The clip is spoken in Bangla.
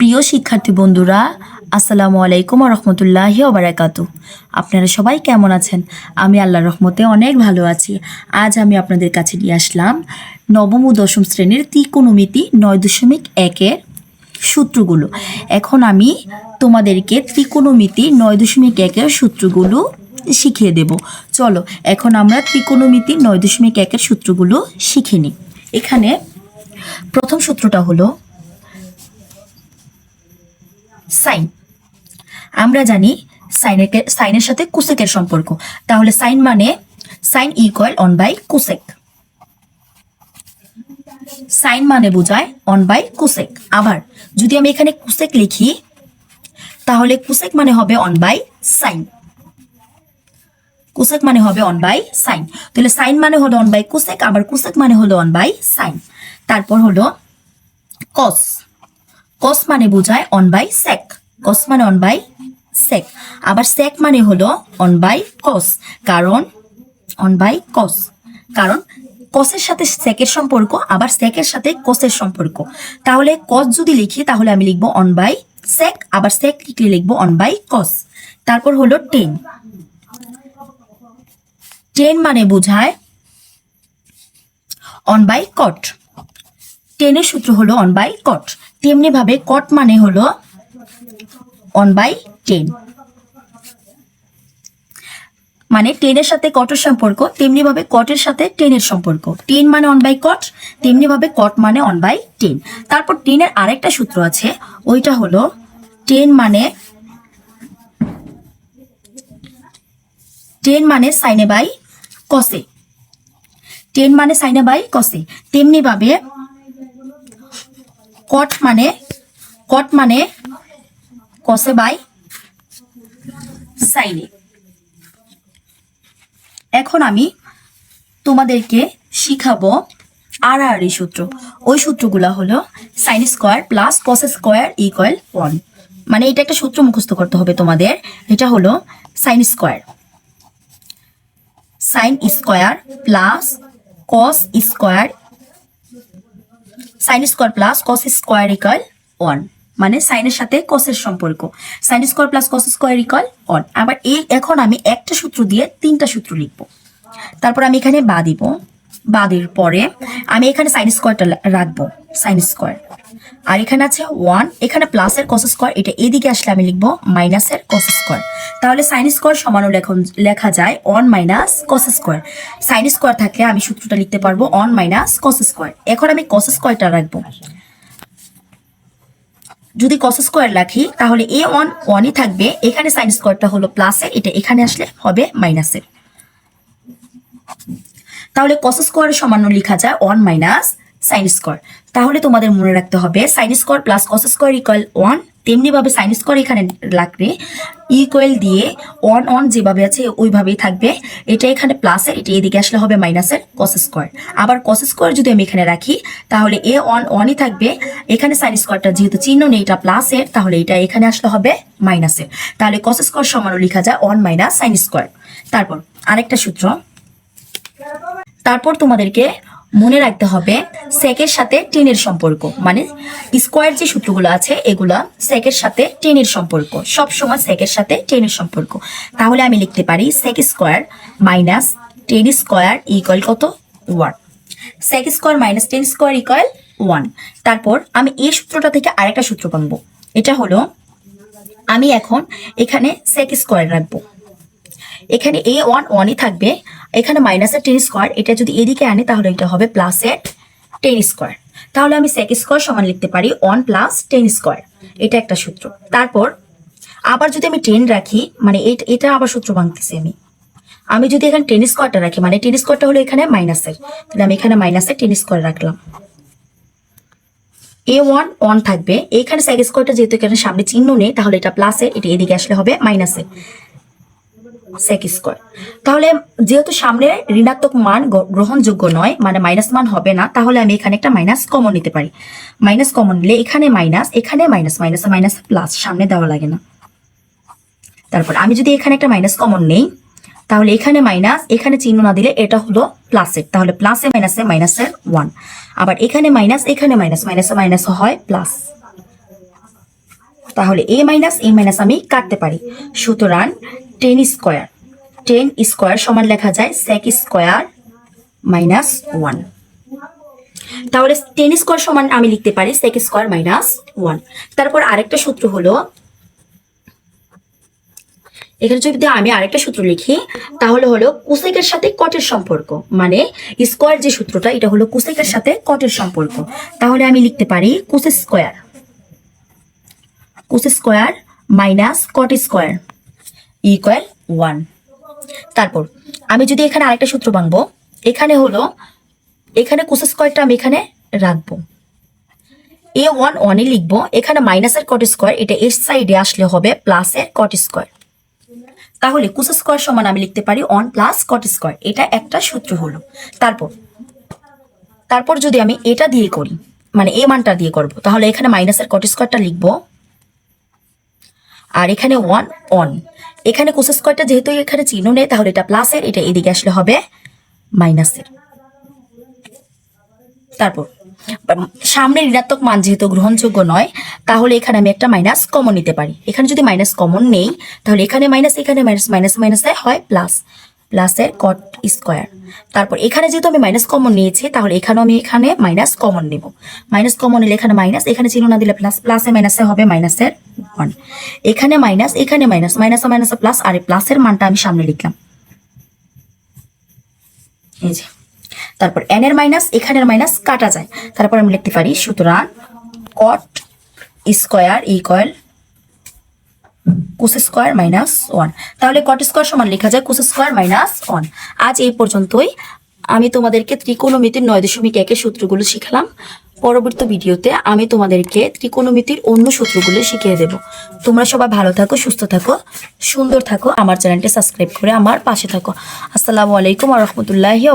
প্রিয় শিক্ষার্থী বন্ধুরা, আসসালামু আলাইকুম রহমতুল্লাহ ওবরাকাত আপনারা সবাই কেমন আছেন? আমি আল্লাহর রহমতে অনেক ভালো আছি। আজ আমি আপনাদের কাছে নিয়ে আসলাম নবম ও দশম শ্রেণির ত্রিকোণমিতি নয় দশমিক একের সূত্রগুলো। এখন আমি তোমাদেরকে ত্রিকোণমিতি নয় দশমিক একের সূত্রগুলো শিখিয়ে দেব। চলো, এখন আমরা ত্রিকোণমিতি নয় দশমিক একের সূত্রগুলো শিখে নিই। এখানে প্রথম সূত্রটা হলো সাইন। আমরা জানি সাইনের সাইনের সাথে কুসেকের সম্পর্ক। তাহলে সাইন মানে sine equal one by cosec. Sine মানে বোঝায় অন বাই কুসেক। আবার যদি আমি এখানে কুসেক লিখি, তাহলে কুসেক মানে হবে অন বাই সাইন। কুসেক মানে হবে অন বাই সাইন। তাহলে সাইন মানে হলো অন বাই কুসেক, আবার কুসেক মানে হলো অন বাই সাইন। তারপর হলো কস কস মানে বোঝায় অন বাই সেক কস মানে অন বাই সেক আবার সেক মানে হলো অন বাই কস কারণ অন বাই কস কারণ কসের সাথে সেকের সম্পর্ক, আবার সেকের সাথে কসের সম্পর্ক। তাহলে কস যদি লিখি, তাহলে আমি লিখব অন বাই সেক আবার সেক লিখলে লিখব অন বাই কস তারপর হলো টেন টেন মানে বোঝায় অন বাই কট টেনের সূত্র হলো অন বাই কট তেমনি ভাবে কট মানে হলো অন বাই টেন মানে টেনের সাথে কটের সম্পর্ক, তেমনি ভাবে কটের সাথে টেনের সম্পর্ক। টেন মানে অন বাই কট তেমনি ভাবে কট মানে অন বাই টেন তারপর টেনের আরেকটা সূত্র আছে, ওইটা হলো টেন মানে টেন মানে সাইনে বাই কসে টেন মানে সাইনে বাই কসে তেমনি ভাবে কট মানে কট মানে কসে বাই সাইনে। এখন আমি তোমাদেরকে শিখাবো আড়াআড়ি সূত্র। ওই সূত্রগুলো হলো sine square plus cos square equal one মানে এটা একটা সূত্র মুখস্থ করতে হবে তোমাদের। এটা হলো sine square sine square plus cos square sine square plus cos square equal one মানে সাইনের সাথে কসের সম্পর্ক। Sine square plus cos square equal one আবার এই এখন আমি একটা সূত্র দিয়ে তিনটা সূত্র লিখব। তারপর আমি এখানে বা দিব। বাদের পরে আমি এখানে সাইন স্কোয়ারটা রাখব। সাইন স্কোয়ার আর এখানে আছে ওয়ান এখানে প্লাসের কস স্কোয়ার এটা এদিকে আসলে আমি লিখব মাইনাসের কস স্কোয়ার তাহলে সাইন স্কোয়ার সমানও লেখন লেখা যায় one minus cos square sine square থাকলে আমি সূত্রটা লিখতে পারব অন মাইনাস কস স্কোয়ার এখন আমি কস স্কোয়ারটা রাখব। যদি কস স্কোয়ার রাখি, তাহলে এ ওয়ান ওয়ানই থাকবে। এখানে সাইন স্কোয়ারটা হলো প্লাসের এটা এখানে আসলে হবে মাইনাসের তাহলে কস স্কোয়ারের সমান্য লেখা যায় ওয়ান মাইনাস সাইন স্কোয়ার তাহলে তোমাদের মনে রাখতে হবে sine square plus cos square equal one তেমনিভাবে সাইন স্কোয়ার এখানে লাগবে ইকুয়াল দিয়ে ওয়ান ওয়ান যেভাবে আছে ওইভাবেই থাকবে। এটা এখানে প্লাসের এটা এদিকে আসলে হবে মাইনাসের কস স্কোয়ার আবার কস স্কোয়ার যদি আমি এখানে রাখি, তাহলে এ ওয়ান ওয়ানই থাকবে। এখানে সাইন স্কোয়ারটা যেহেতু চিহ্ন নেই, এটা প্লাসের তাহলে এটা এখানে আসলে হবে মাইনাসের তাহলে কস স্কোয়ার সমানও লেখা যায় ওয়ান মাইনাস সাইন স্কোয়ার তারপর আরেকটা সূত্র। তারপর তোমাদেরকে মনে রাখতে হবে সেকের সাথে টেনের সম্পর্ক। মানে স্কোয়ার যে সূত্রগুলো আছে, এগুলা সেকের সাথে টেনের সম্পর্ক। সব সময় সেকের সাথে টেনের সম্পর্ক। তাহলে আমি লিখতে পারি sec square minus tan square equal কত? One sec square minus tan square equal one তারপর আমি এই সূত্রটা থেকে আরেকটা সূত্র পাবো এটা হলো, আমি এখন এখানে সেক স্কোয়ার রাখব। এখানে এ ওয়ান ওয়ানই থাকবে। এখানে মাইনাসের টেন স্কোয়ার এটা যদি এদিকে আনে, তাহলে এটা হবে প্লাস প্লাসের টেন স্কোয়ার তাহলে আমি সেক স্কোয়ার সমান লিখতে পারি ওয়ান প্লাস টেন স্কোয়ার এটা একটা সূত্র। তারপর আবার যদি আমি টেন রাখি মানে এট- এটা আবার সূত্র ভাঙতেছি আমি। আমি যদি এখানে টেন স্কোয়ারটা রাখি মানে টেন স্কোয়ারটা হলো এখানে মাইনাসের তাহলে আমি এখানে মাইনাসের টেন স্কোয়ার রাখলাম। এ ওয়ান ওয়ান থাকবে। এখানে সেক স্কোয়ারটা যেহেতু এখানে সামনে চিহ্ন নেই, তাহলে এটা প্লাসের এটা এদিকে আসলে হবে মাইনাসের সেক স্কোয়ার তাহলে যেহেতু সামনে ঋণাত্মক মান গ্রহণযোগ্য নয় মানে মাইনাস মান হবে না, তাহলে আমি এখানে একটা মাইনাস কমন নিতে পারি। মাইনাস কমন নিলে এখানে মাইনাস এখানে মাইনাস মাইনাস মাইনাস প্লাস সামনে দেওয়া লাগে না। তারপর আমি যদি এখানে একটা মাইনাস কমন নেই, তাহলে এখানে মাইনাস এখানে চিহ্ন না দিলে এটা হলো প্লাসের তাহলে প্লাসে মাইনাসে মাইনাসের ওয়ান আবার এখানে মাইনাস এখানে মাইনাস মাইনাসে মাইনাস হয় প্লাস তাহলে এ মাইনাস এ মাইনাস আমি কাটতে পারি। সুতরাং টেন স্কোয়ার টেন স্কোয়ার সমান লেখা যায় সেক স্কোয়ার মাইনাস ওয়ান তাহলে টেন স্কোয়ার সমান আমি লিখতে পারি সেক স্কোয়ার মাইনাস ওয়ান তারপর আরেকটা সূত্র হলো, এখানে যদি আমি আরেকটা সূত্র লিখি, তাহলে হলো কুসেকের সাথে কটের সম্পর্ক। মানে স্কোয়ার যে সূত্রটা, এটা হলো কুসেকের সাথে কটের সম্পর্ক। তাহলে আমি লিখতে পারি cosec square cosec square minus cot square equal one তারপর, আমি যদি এখানে আরেকটা সূত্র বাংবো এখানে হলো, এখানে কুস স্কোয়ারটা আমি এখানে রাখব। এ ওয়ান ওয়ানে লিখব, এখানে মাইনাসের কট স্কোয়ার এটা এর সাইডে আসলে হবে প্লাসের কট স্কোয়ার তাহলে কুস স্কোয়ার সমান আমি লিখতে পারি ওয়ান প্লাস কট স্কোয়ার এটা একটা সূত্র হলো। তারপর তারপর যদি আমি এটা দিয়ে করি মানে এ মানটা দিয়ে করব, তাহলে এখানে মাইনাসের কট স্কোয়ারটা লিখব। আর এখানে ওয়ান অন এখানে কোস স্কোয়ারটা যেহেতু এখানে চিহ্ন নেই, তাহলে এটা প্লাসের এটা এদিকে আসলে হবে মাইনাসের তারপর সামনে ঋণাত্মক মান যেহেতু গ্রহণযোগ্য নয়, তাহলে এখানে আমি একটা মাইনাস কমন নিতে পারি। এখানে যদি মাইনাস কমন নেই, তাহলে এখানে মাইনাস এখানে মাইনাস মাইনাস মাইনাসে হয় প্লাস প্লাসের কট স্কোয়ার তারপর, এখানে যেহেতু আমি মাইনাস কমন নিয়েছি, তাহলে এখানেও আমি এখানে মাইনাস কমন নেব। মাইনাস কমন নিলে এখানে মাইনাস এখানে চিহ্ন না দিলে প্লাস প্লাসে মাইনাসে হবে মাইনাসের ওয়ান এখানে মাইনাস এখানে মাইনাস মাইনাসে মাইনাসে প্লাস আর প্লাসের মানটা আমি সামনে লিখলাম। এই যে। তারপর এন এর মাইনাস এখানের মাইনাস কাটা যায়। তারপর আমি লিখতে পারি, সুতরাং cot square equal cosec square minus one তাহলে কট স্কোয়ার সমান লেখা যায় কোস স্কোয়ার মাইনাস ওয়ান আজ এই পর্যন্তই। আমি তোমাদেরকে ত্রিকোণমিতির নয় দশমিক একের সূত্রগুলো শিখালাম। পরবর্তী ভিডিওতে আমি তোমাদেরকে ত্রিকোণমিতির অন্য সূত্রগুলো শিখিয়ে দেব। তোমরা সবাই ভালো থাকো, সুস্থ থাকো, সুন্দর থাকো, আমার চ্যানেলটি সাবস্ক্রাইব করে আমার পাশে থাকো। আসসালামু আলাইকুম আ রহমতুল্লাহি